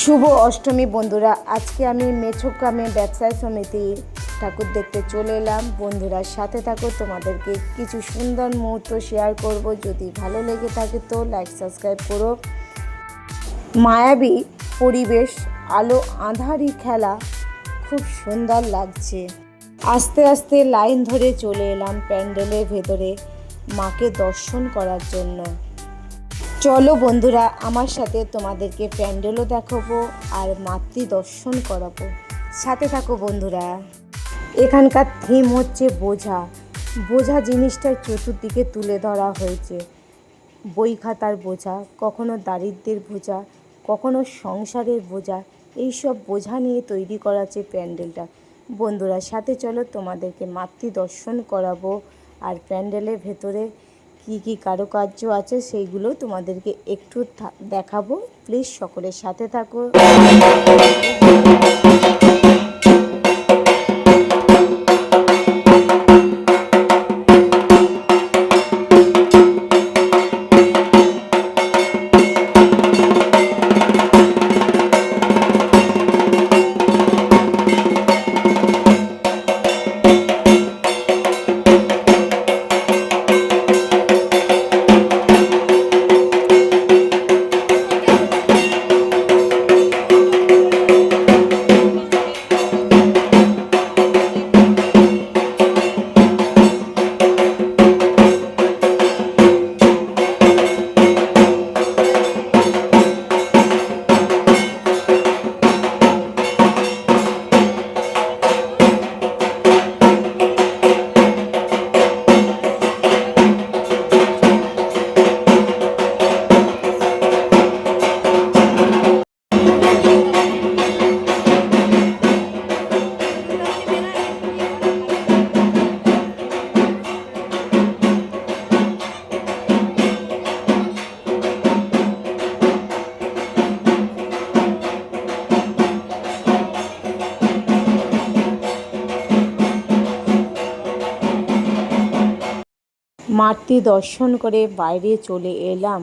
শুভ অষ্টমী বন্ধুরা, আজকে আমি মেছোগ্রামে ব্যবসায় সমিতি ঠাকুর দেখতে চলে এলাম। বন্ধুরা, সাথে থাকো, তোমাদেরকে কিছু সুন্দর মুহূর্ত শেয়ার করব। যদি ভালো লেগে থাকে তো লাইক সাবস্ক্রাইব করো। মায়াবী পরিবেশ, আলো আঁধারি খেলা, খুব সুন্দর লাগছে। আস্তে আস্তে লাইন ধরে চলে এলাম প্যান্ডেলের ভেতরে মাকে দর্শন করার জন্য। চলো বন্ধুরা, আমার সাথে তোমাদেরকে প্যান্ডেলও দেখাবো আর মাতৃ দর্শন করাবো। সাথে থাকো বন্ধুরা। এখানকার থিম হচ্ছে বোঝা। বোঝা জিনিসটা চতুর্দিকে তুলে ধরা হয়েছে। বই খাতার বোঝা, কখনো দারিদ্রের বোঝা, কখনো সংসারের বোঝা, এইসব বোঝা নিয়ে তৈরি করা আছে প্যান্ডেলটা। বন্ধুরা, সাথে চলো তোমাদেরকে মাতৃ দর্শন করাবো আর প্যান্ডেলের ভেতরে কি কি কারুকার্য আছে সেইগুলো তোমাদেরকে একটু দেখাবো। প্লিজ সকলের সাথে থাকো। মাতৃ দর্শন করে বাইরে চলে এলাম।